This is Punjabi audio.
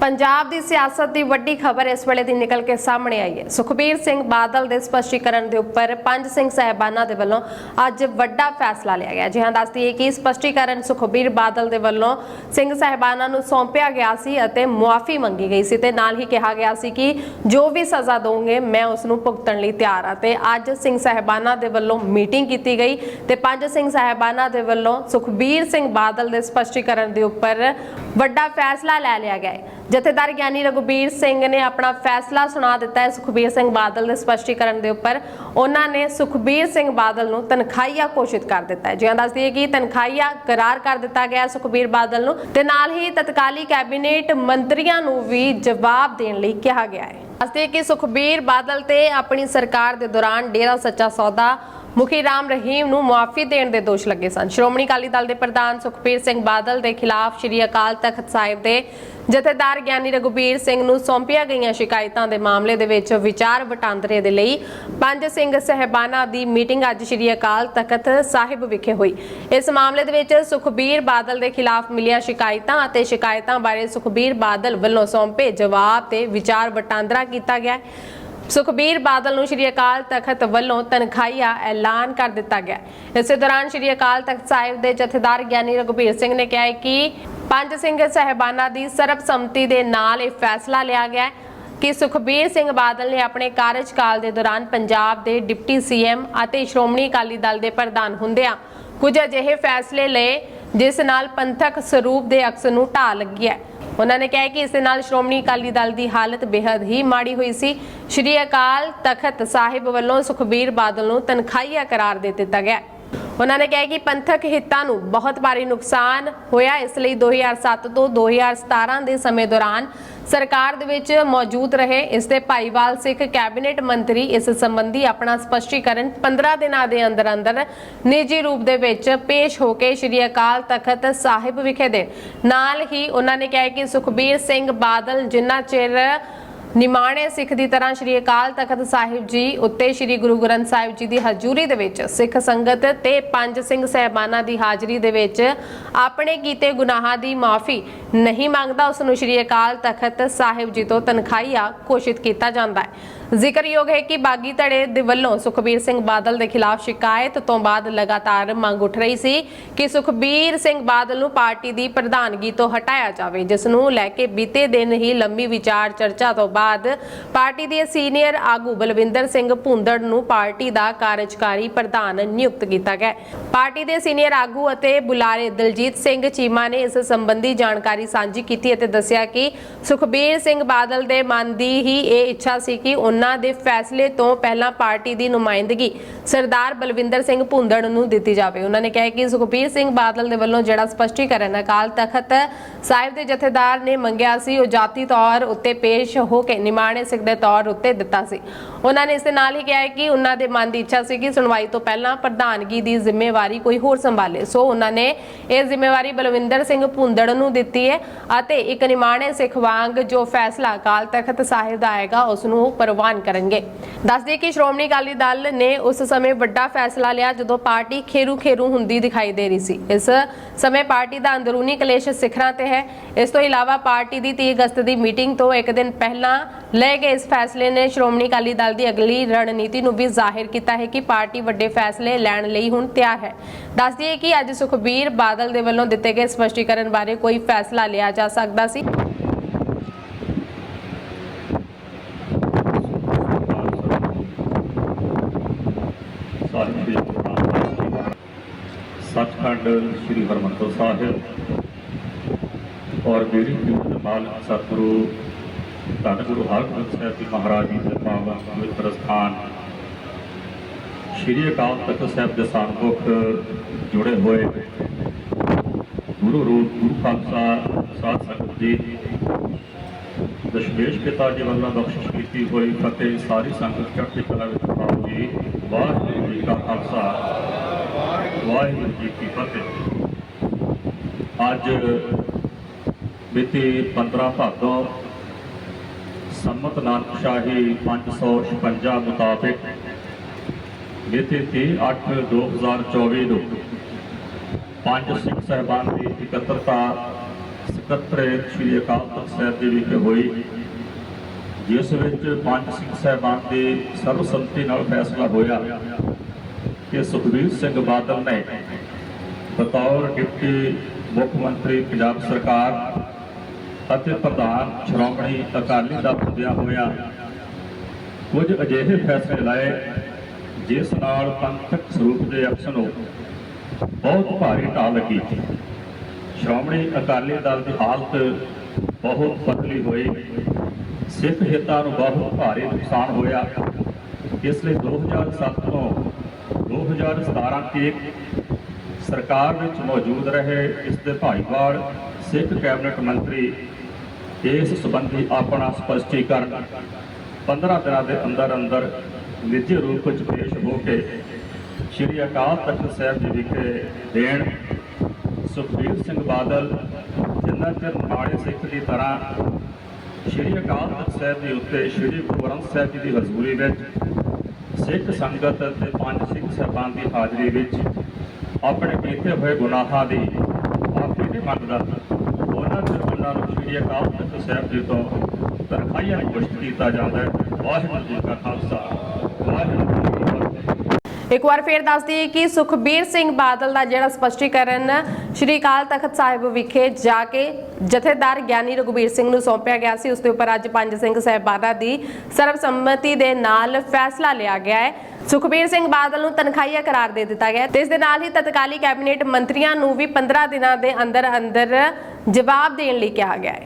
ਪੰਜਾਬ ਦੀ ਸਿਆਸਤ ਦੀ ਵੱਡੀ ਖਬਰ ਇਸ ਵੇਲੇ ਦੀ ਨਿਕਲ ਕੇ ਸਾਹਮਣੇ ਆਈ ਹੈ। ਸੁਖਬੀਰ ਸਿੰਘ ਬਾਦਲ ਦੇ ਸਪਸ਼ਟੀਕਰਨ ਦੇ ਉੱਪਰ ਪੰਜ ਸਿੰਘ ਸਹਿਬਾਨਾਂ ਦੇ ਵੱਲੋਂ ਅੱਜ ਵੱਡਾ ਫੈਸਲਾ ਲਿਆ ਗਿਆ। ਜੀ ਹਾਂ, ਦੱਸਦੀ ਹੈ ਕਿ ਸਪਸ਼ਟੀਕਰਨ ਸੁਖਬੀਰ ਬਾਦਲ ਦੇ ਵੱਲੋਂ ਸਿੰਘ ਸਹਿਬਾਨਾਂ ਨੂੰ ਸੌਂਪਿਆ ਗਿਆ ਸੀ ਅਤੇ ਮੁਆਫੀ ਮੰਗੀ ਗਈ ਸੀ ਤੇ ਨਾਲ ਹੀ ਕਿਹਾ ਗਿਆ ਸੀ ਕਿ ਜੋ ਵੀ ਸਜ਼ਾ ਦੋਗੇ, ਮੈਂ ਉਸ ਨੂੰ ਭੁਗਤਣ ਲਈ ਤਿਆਰ ਹਾਂ। ਤੇ ਅੱਜ ਸਿੰਘ ਸਹਿਬਾਨਾਂ ਦੇ ਵੱਲੋਂ ਮੀਟਿੰਗ ਕੀਤੀ ਗਈ ਤੇ ਪੰਜ ਸਿੰਘ ਸਹਿਬਾਨਾਂ ਦੇ ਵੱਲੋਂ ਸੁਖਬੀਰ ਸਿੰਘ ਬਾਦਲ ਦੇ ਸਪਸ਼ਟੀਕਰਨ ਦੇ ਉੱਪਰ ਵੱਡਾ ਫੈਸਲਾ ਲੈ ਲਿਆ ਗਿਆ ਜਥੇਦਾਰ ਗਿਆਨੀ ਰਘੁਬੀਰ ਸਿੰਘ ਨੇ ਆਪਣਾ ਫੈਸਲਾ ਸੁਣਾ ਦਿੱਤਾ ਹੈ। ਸੁਖਬੀਰ ਸਿੰਘ ਬਾਦਲ ਦੇ ਸਪਸ਼ਟੀਕਰਨ ਦੇ ਉੱਪਰ ਉਹਨਾਂ ਨੇ ਸੁਖਬੀਰ ਸਿੰਘ ਬਾਦਲ ਨੂੰ ਤਨਖਾਹੀਆ ਘੋਸ਼ਿਤ ਕਰ ਦਿੱਤਾ ਹੈ। ਜਿਵੇਂ ਦੱਸਦੀ ਹੈ ਕਿ ਤਨਖਾਹੀਆ ਕਰਾਰ ਕਰ ਦਿੱਤਾ ਗਿਆ ਸੁਖਬੀਰ ਬਾਦਲ ਨੂੰ ਤੇ ਨਾਲ ਹੀ ਤਤਕਾਲੀ ਕੈਬਨਿਟ ਮੰਤਰੀਆਂ ਨੂੰ ਵੀ ਜਵਾਬ ਦੇਣ ਲਈ ਕਿਹਾ ਗਿਆ ਹੈ। ਦੱਸਦੇ ਕਿ ਸੁਖਬੀਰ ਬਾਦਲ ਤੇ ਆਪਣੀ ਸਰਕਾਰ ਦੇ ਦੌਰਾਨ ਡੇਰਾ ਸੱਚਾ ਸੌਦਾ, ਮੁਖੀ ਰਾਮ ਰਹੀਮ ਨੂੰ ਮੁਆਫੀ ਦੇਣ ਦੇ ਦੋਸ਼ ਲੱਗੇ ਸਨ। ਸ਼੍ਰੋਮਣੀ ਅਕਾਲੀ ਦਲ ਦੇ ਪ੍ਰਧਾਨ ਸੁਖਬੀਰ ਸਿੰਘ ਬਾਦਲ ਦੇ ਖਿਲਾਫ ਸ਼੍ਰੀ ਅਕਾਲ ਤਖਤ ਸਾਹਿਬ ਦੇ ਜਥੇਦਾਰ ਗਿਆਨੀ ਰਘੁਬੀਰ ਸਿੰਘ ਨੂੰ ਸੌਂਪੀਆਂ ਗਈਆਂ ਸ਼ਿਕਾਇਤਾਂ ਦੇ ਮਾਮਲੇ ਦੇ ਵਿੱਚ ਵਿਚਾਰ ਵਟਾਂਦਰੇ ਦੇ ਲਈ ਪੰਜ ਸਿੰਘ ਸਹਿਬਾਨਾਂ ਦੀ ਮੀਟਿੰਗ ਅੱਜ ਸ਼੍ਰੀ ਅਕਾਲ ਤਖਤ ਸਾਹਿਬ ਵਿਖੇ ਹੋਈ। ਇਸ ਮਾਮਲੇ ਦੇ ਵਿੱਚ ਸੁਖਬੀਰ ਬਾਦਲ ਦੇ ਖਿਲਾਫ ਮਿਲੀਆਂ ਸ਼ਿਕਾਇਤਾਂ ਅਤੇ ਸ਼ਿਕਾਇਤਾਂ ਬਾਰੇ ਸੁਖਬੀਰ ਬਾਦਲ ਵੱਲੋਂ ਸੌਂਪੇ ਜਵਾਬ ਤੇ ਵਿਚਾਰ ਵਟਾਂਦਰਾ ਕੀਤਾ ਗਿਆ ਸੁਖਬੀਰ ਬਾਦਲ ਨੂੰ ਸ਼੍ਰੀ ਅਕਾਲ ਤਖਤ ਵੱਲੋਂ ਤਨਖਾਹੀਆ ਐਲਾਨ ਕਰ ਦਿੱਤਾ ਗਿਆ ਇਸੇ ਦੌਰਾਨ ਸ਼੍ਰੀ ਅਕਾਲ ਤਖਤ ਸਾਹਿਬ ਦੇ ਜਥੇਦਾਰ ਗਿਆਨੀ ਰਘੁਬੀਰ ਸਿੰਘ ਨੇ ਕਿਹਾ ਕਿ ਪੰਜ ਸਿੰਘ ਸਹਿਬਾਨਾਂ ਦੀ ਸਰਬਸੰਮਤੀ ਦੇ ਨਾਲ ਇਹ ਫੈਸਲਾ ਲਿਆ ਗਿਆ ਹੈ ਕਿ ਸੁਖਬੀਰ ਸਿੰਘ ਬਾਦਲ ਨੇ ਆਪਣੇ ਕਾਰਜਕਾਲ ਦੇ ਦੌਰਾਨ ਪੰਜਾਬ ਦੇ ਡਿਪਟੀ ਸੀਐਮ ਅਤੇ ਸ਼੍ਰੋਮਣੀ ਅਕਾਲੀ ਦਲ ਦੇ ਪ੍ਰਧਾਨ ਹੁੰਦਿਆਂ ਕੁਝ ਅਜਿਹੇ ਫੈਸਲੇ ਲਏ, ਜਿਸ ਨਾਲ ਪੰਥਕ ਸਰੂਪ ਦੇ ਅਕਸ ਨੂੰ ਢਾਹ ਲੱਗੀ ਹੈ। ਉਹਨਾਂ ਨੇ ਕਿਹਾ ਕਿ ਇਸ ਦੇ ਨਾਲ ਸ਼੍ਰੋਮਣੀ ਅਕਾਲੀ ਦਲ ਦੀ ਹਾਲਤ ਬੇहद ਹੀ ਮਾੜੀ ਹੋਈ ਸੀ। ਸ਼੍ਰੀ ਅਕਾਲ ਤਖਤ ਸਾਹਿਬ ਵੱਲੋਂ ਸੁਖਬੀਰ ਬਾਦਲ ਨੂੰ ਤਨਖਾਹੀਆ ਕਰਾਰ ਦੇ ਦਿੱਤਾ ਗਿਆ। ਉਹਨਾਂ ਨੇ ਕਿਹਾ ਕਿ ਪੰਥਕ ਹਿੱਤਾਂ ਨੂੰ ਬਹੁਤ ਭਾਰੀ ਨੁਕਸਾਨ ਹੋਇਆ। ਇਸ ਲਈ 2007 ਤੋਂ 2017 ਦੇ ਸਮੇਂ ਦੌਰਾਨ ਸਰਕਾਰ ਦੇ ਵਿੱਚ ਮੌਜੂਦ ਰਹੇ। ਇਸ ਦੇ ਭਾਈਵਾਲ ਸਿੱਖ ਕੈਬਨਿਟ ਮੰਤਰੀ ਇਸ ਸੰਬੰਧੀ ਆਪਣਾ ਸਪਸ਼ਟੀਕਰਨ 15 ਦਿਨਾਂ ਦੇ ਅੰਦਰ ਅੰਦਰ ਨਿੱਜੀ ਰੂਪ ਦੇ ਵਿੱਚ ਪੇਸ਼ ਹੋ ਕੇ ਸ਼੍ਰੀ ਅਕਾਲ ਤਖਤ ਸਾਹਿਬ ਵਿਖੇ ਦੇ ਨਾਲ ਹੀ ਉਹਨਾਂ ਨੇ ਕਿਹਾ ਕਿ ਸੁਖਬੀਰ ਸਿੰਘ ਬਾਦਲ ਜਿੰਨਾ ਚਿਰ ਨਿਮਾਣੇ ਸਿੱਖ ਦੀ ਤਰ੍ਹਾਂ ਸ਼੍ਰੀ ਅਕਾਲ ਤਖਤ ਸਾਹਿਬ ਜੀ ਉੱਤੇ ਸ਼੍ਰੀ ਗੁਰੂ ਗ੍ਰੰਥ ਸਾਹਿਬ ਜੀ ਦੀ ਹਜ਼ੂਰੀ ਦੇ ਵਿੱਚ ਸਿੱਖ ਸੰਗਤ ਤੇ ਪੰਜ ਸਿੰਘ ਸਹਿਬਾਨਾਂ ਦੀ ਹਾਜ਼ਰੀ ਦੇ ਵਿੱਚ ਆਪਣੇ ਕੀਤੇ ਗੁਨਾਹਾਂ ਦੀ ਮਾਫੀ ਨਹੀਂ ਮੰਗਦਾ, ਉਸ ਨੂੰ ਸ਼੍ਰੀ ਅਕਾਲ ਤਖਤ ਸਾਹਿਬ ਜੀ ਤੋਂ ਤਨਖਾਹੀਆ ਘੋਸ਼ਿਤ ਕੀਤਾ ਜਾਂਦਾ ਹੈ। ਜ਼ਿਕਰਯੋਗ ਹੈ ਕਿ ਬਾਗੀ ਧੜੇ ਦੇ ਵੱਲੋਂ ਸੁਖਬੀਰ ਸਿੰਘ ਬਾਦਲ ਦੇ ਖਿਲਾਫ ਸ਼ਿਕਾਇਤ ਤੋਂ ਬਾਅਦ ਲਗਾਤਾਰ ਮੰਗ ਉੱਠ ਰਹੀ ਸੀ ਕਿ ਸੁਖਬੀਰ ਸਿੰਘ ਬਾਦਲ ਨੂੰ ਪਾਰਟੀ ਦੀ ਪ੍ਰਧਾਨਗੀ ਤੋਂ ਹਟਾਇਆ ਜਾਵੇ, ਜਿਸ ਨੂੰ ਲੈ ਕੇ ਬੀਤੇ ਦਿਨ ਹੀ ਲੰਮੀ ਵਿਚਾਰ ਚਰਚਾ ਤੋਂ ਬਾਅਦ ਪਾਰਟੀ ਦੇ ਸੀਨੀਅਰ ਆਗੂ ਬਲਵਿੰਦਰ ਸਿੰਘ ਭੁੰਦੜ ਨੂੰ ਪਾਰਟੀ ਦਾ ਕਾਰਜਕਾਰੀ ਪ੍ਰਧਾਨ ਨਿਯੁਕਤ ਕੀਤਾ ਗਿਆ। ਪਾਰਟੀ ਦੇ ਸੀਨੀਅਰ ਆਗੂ ਅਤੇ ਬੁਲਾਰੇ ਦਲਜੀਤ ਸਿੰਘ ਚੀਮਾ ਨੇ ਇਸ ਸੰਬੰਧੀ ਜਾਣਕਾਰੀ ਸਾਂਝੀ ਕੀਤੀ ਅਤੇ ਦੱਸਿਆ ਕਿ ਸੁਖਬੀਰ ਸਿੰਘ ਬਾਦਲ ਦੇ ਮਨ ਦੀ ਹੀ ਇਹ ਇੱਛਾ ਸੀ ਕਿ ਉਹਨਾਂ ਦੇ ਫੈਸਲੇ ਤੋਂ ਪਹਿਲਾਂ ਪਾਰਟੀ ਦੀ ਨੁਮਾਇੰਦਗੀ ਸਰਦਾਰ ਬਲਵਿੰਦਰ ਸਿੰਘ ਭੁੰਦੜ ਨੂੰ ਦਿੱਤੀ ਜਾਵੇ। ਉਹਨਾਂ ਨੇ ਕਿਹਾ ਕਿ ਸੁਖਬੀਰ ਸਿੰਘ ਬਾਦਲ ਦੇ ਵੱਲੋਂ ਜਿਹੜਾ ਸਪਸ਼ਟੀਕਰਨ ਅਕਾਲ ਤਖਤ ਸਾਹਿਬ ਦੇ ਜਥੇਦਾਰ ਨੇ ਮੰਗਿਆ ਸੀ, ਉਹ ਜਾਤੀ ਤੌਰ ਉੱਤੇ ਪੇਸ਼ ਹੋ ਕੇ ਨਿਮਾਣੇ ਸਿੱਖ ਦੇ ਤੌਰ ਉੱਤੇ ਦਿੱਤਾ ਸੀ। ਉਹਨਾਂ ਨੇ ਇਸ ਦੇ ਨਾਲ ਹੀ ਕਿਹਾ ਹੈ ਕਿ ਉਹਨਾਂ ਦੇ ਮਨ ਦੀ ਇੱਛਾ ਸੀ ਕਿ ਸੁਣਵਾਈ ਤੋਂ ਪਹਿਲਾਂ ਪ੍ਰਧਾਨਗੀ ਦੀ ਜ਼ਿੰਮੇਵਾਰੀ ਕੋਈ ਹੋਰ ਸੰਭਾਲੇ। ਸੋ ਉਹਨਾਂ ਨੇ ਇਹ ਜ਼ਿੰਮੇਵਾਰੀ ਬਲਵਿੰਦਰ ਸਿੰਘ ਭੁੰਦੜ ਨੂੰ ਦਿੱਤੀ ਹੈ ਅਤੇ ਇੱਕ ਨਿਮਾਣੇ ਸਿੱਖ ਵਾਂਗ ਜੋ ਫੈਸਲਾ ਅਕਾਲ ਤਖਤ ਸਾਹਿਬ ਦਾ ਆਏਗਾ, ਉਸ ਨੂੰ ਪ੍ਰਵਾਨ ਕਰਨਗੇ। ਦੱਸਦੇ ਕਿ ਸ਼੍ਰੋਮਣੀ ਅਕਾਲੀ ਦਲ ਨੇ ਉਸ ਸਮੇਂ ਵੱਡਾ ਫੈਸਲਾ ਲਿਆ ਜਦੋਂ ਪਾਰਟੀ ਖੇਰੂ ਖੇਰੂ ਹੁੰਦੀ ਦਿਖਾਈ ਦੇ ਰਹੀ ਸੀ। ਇਸ ਸਮੇਂ ਪਾਰਟੀ ਦਾ ਅੰਦਰੂਨੀ ਕਲੇਸ਼ ਸਿਖਰਾਂ ਤੇ ਹੈ। ਇਸ ਤੋਂ ਇਲਾਵਾ ਪਾਰਟੀ ਦੀ 30 ਅਗਸਤ ਦੀ ਮੀਟਿੰਗ ਤੋਂ ਇੱਕ ਦਿਨ ਪਹਿਲਾਂ ਲਏ ਗਏ ਇਸ ਫੈਸਲੇ ਨੇ ਸ਼੍ਰੋਮਣੀ ਅਕਾਲੀ ਦਲ ਦੀ ਅਗਲੀ ਰਣਨੀਤੀ ਨੂੰ ਵੀ ਜ਼ਾਹਿਰ ਕੀਤਾ ਹੈ ਕਿ ਪਾਰਟੀ ਵੱਡੇ ਫੈਸਲੇ ਲੈਣ ਲਈ ਹੁਣ ਤਿਆਰ ਹੈ। ਦੱਸ ਦਈਏ ਕਿ ਅੱਜ ਸੁਖਬੀਰ ਬਾਦਲ ਦੇ ਵੱਲੋਂ ਦਿੱਤੇ ਗਏ ਸਪਸ਼ਟੀਕਰਨ ਬਾਰੇ ਕੋਈ ਫੈਸਲਾ ਲਿਆ ਜਾ ਸਕਦਾ ਸੀ। ਸੱਚਖੰਡ ਸ੍ਰੀ ਹਰਮੰਦਰ ਸਾਹਿਬ ਔਰ ਮੇਰੀ ਮਾਲਕ ਸਤਿਗੁਰੂ ਧੰਨ ਗੁਰੂ ਹਰਗੋਬਿੰਦ ਸਾਹਿਬ ਜੀ ਮਹਾਰਾਜ ਜੀ ਦੇ ਪਾਵਨ ਪਵਿੱਤਰ ਸਥਾਨ। ਸ੍ਰੀ ਅਕਾਲ ਤਖਤ ਸਾਹਿਬ ਦੇ ਸਨਮੁਖ ਜੁੜੇ ਹੋਏ ਗੁਰੂ ਰੂਪ, ਗੁਰੂ ਖਾਲਸਾ, ਸਾਧ ਸੰਗਤ ਜੀ, ਦਸ਼ਮੇਸ਼ ਪਿਤਾ ਜੀ ਵੱਲੋਂ ਬਖਸ਼ਿਸ਼ ਕੀਤੀ ਹੋਈ ਫਤਿਹ ਸਾਰੀ ਸੰਗਤ ਚੜ੍ਹਦੀ ਕਲਾ ਵਿੱਚ ਪਾਓ ਜੀ ਵਾਹਿਗੁਰੂ ਜੀ ਕਾ ਖਾਲਸਾ, ਵਾਹਿਗੁਰੂ ਜੀ ਕੀ ਫਤਿਹ। ਅੱਜ ਮਿਤੀ 15 ਭਾਦੋਂ ਸੰਮਤ ਨਾਨਕ ਸ਼ਾਹੀ 556 ਮੁਤਾਬਕ ਮਿਤੀ 30 8 2024 ਨੂੰ ਪੰਜ ਸਿੱਖ ਸਹਿਬਾਨ ਦੀ ਇਕੱਤਰਤਾ ਸਕੱਤਰੇਤ ਸ੍ਰੀ ਅਕਾਲ ਤਖਤ ਸਾਹਿਬ ਜੀ ਵਿਖੇ ਹੋਈ, ਜਿਸ ਵਿੱਚ ਪੰਜ ਸਿੰਘ ਸਾਹਿਬਾਨ ਦੇ ਸਰਬਸੰਮਤੀ ਨਾਲ ਫੈਸਲਾ ਹੋਇਆ ਕਿ ਸੁਖਬੀਰ ਸਿੰਘ ਬਾਦਲ ਨੇ ਬਤੌਰ ਡਿਪਟੀ ਮੁੱਖ ਮੰਤਰੀ ਪੰਜਾਬ ਸਰਕਾਰ ਅਤੇ ਪ੍ਰਧਾਨ ਸ਼੍ਰੋਮਣੀ ਅਕਾਲੀ ਦਲ ਹੁੰਦਿਆਂ ਹੋਇਆ। ਕੁਝ ਅਜਿਹੇ ਫੈਸਲੇ ਲਾਏ, ਜਿਸ ਨਾਲ ਪੰਥਕ ਸਰੂਪ ਦੇ ਅਕਸ ਨੂੰ ਬਹੁਤ ਭਾਰੀ ਢਾਹ ਲੱਗੀ। ਸ਼੍ਰੋਮਣੀ ਅਕਾਲੀ ਦਲ ਦੀ ਹਾਲਤ ਬਹੁਤ ਪਤਲੀ ਹੋਈ। ਸਿੱਖ ਹਿੱਤਾਂ ਨੂੰ ਬਹੁਤ ਭਾਰੀ ਨੁਕਸਾਨ ਹੋਇਆ। ਇਸ ਲਈ 2007 ਤੋਂ 2017 ਤੱਕ ਸਰਕਾਰ ਵਿੱਚ ਮੌਜੂਦ ਰਹੇ ਇਸ ਦੇ ਭਾਈਵਾਲ ਸਿੱਖ ਕੈਬਨਿਟ ਮੰਤਰੀ ਇਸ ਸੰਬੰਧੀ ਆਪਣਾ ਸਪਸ਼ਟੀਕਰਨ 15 ਦਿਨਾਂ ਦੇ ਅੰਦਰ ਅੰਦਰ ਨਿੱਜੀ ਰੂਪ ਵਿੱਚ ਪੇਸ਼ ਹੋ ਕੇ ਸ਼੍ਰੀ ਅਕਾਲ ਤਖਤ ਸਾਹਿਬ ਜੀ ਵਿਖੇ ਦੇਣ, ਸੁਖਬੀਰ ਸਿੰਘ ਬਾਦਲ ਜਿੰਨਾ ਚਿਰ ਮਾੜੇ ਸਿੱਖ ਦੀ ਤਰ੍ਹਾਂ ਸ਼੍ਰੀ ਅਕਾਲ ਤਖਤ ਸਾਹਿਬ ਦੇ ਉੱਤੇ, ਸ਼੍ਰੀ ਗੁਰੂ ਗ੍ਰੰਥ ਸਾਹਿਬ ਜੀ ਦੀ ਹਜ਼ੂਰੀ ਵਿੱਚ ਸਿੱਖ ਸੰਗਤ ਅਤੇ ਪੰਜ ਸਿੱਖ ਸਾਹਿਬਾਨ ਦੀ ਹਾਜ਼ਰੀ ਵਿੱਚ ਆਪਣੇ ਕੀਤੇ ਹੋਏ ਗੁਨਾਹਾਂ ਦੀ ਮਾਫੀ ਨਹੀਂ ਮੰਗਦਾ ਉਹਨਾਂ ਦੇ ਉਹਨਾਂ ਨੂੰ ਸ਼੍ਰੀ ਅਕਾਲ ਤਖਤ ਸਾਹਿਬ ਜੀ ਤੋਂ ਤਰਖਾਈਆਂ ਪੁਸ਼ਟ ਕੀਤਾ ਜਾਂਦਾ ਹੈ। ਵਾਹਿਗੁਰੂ ਜੀ ਕਾ ਖਾਲਸਾ। ਵਾਹਿਗੁਰੂ ਇੱਕ ਵਾਰ ਫੇਰ ਦੱਸ ਦਈਏ ਕਿ ਸੁਖਬੀਰ ਸਿੰਘ ਬਾਦਲ ਦਾ ਜਿਹੜਾ ਸਪਸ਼ਟੀਕਰਨ ਸ਼੍ਰੀ ਅਕਾਲ ਤਖਤ ਸਾਹਿਬ ਵਿਖੇ ਜਾ ਕੇ ਜਥੇਦਾਰ ਗਿਆਨੀ ਰਘੁਬੀਰ ਸਿੰਘ ਨੂੰ ਸੌਂਪਿਆ ਗਿਆ ਸੀ, ਉਸ ਦੇ ਉੱਪਰ ਅੱਜ ਪੰਜ ਸਿੰਘ ਸਾਹਿਬਾਨਾਂ ਦੀ ਸਰਬਸੰਮਤੀ ਦੇ ਨਾਲ ਫੈਸਲਾ ਲਿਆ ਗਿਆ ਹੈ। ਸੁਖਬੀਰ ਸਿੰਘ ਬਾਦਲ ਨੂੰ ਤਨਖਾਹੀਆ ਕਰਾਰ ਦੇ ਦਿੱਤਾ ਗਿਆ ਹੈ। ਤੇ ਇਸ ਦੇ ਨਾਲ ਹੀ ਤਤਕਾਲੀ ਕੈਬਨਿਟ ਮੰਤਰੀਆਂ ਨੂੰ ਵੀ 15 ਦਿਨਾਂ ਦੇ ਅੰਦਰ ਅੰਦਰ ਜਵਾਬ ਦੇਣ ਲਈ ਕਿਹਾ ਗਿਆ ਹੈ।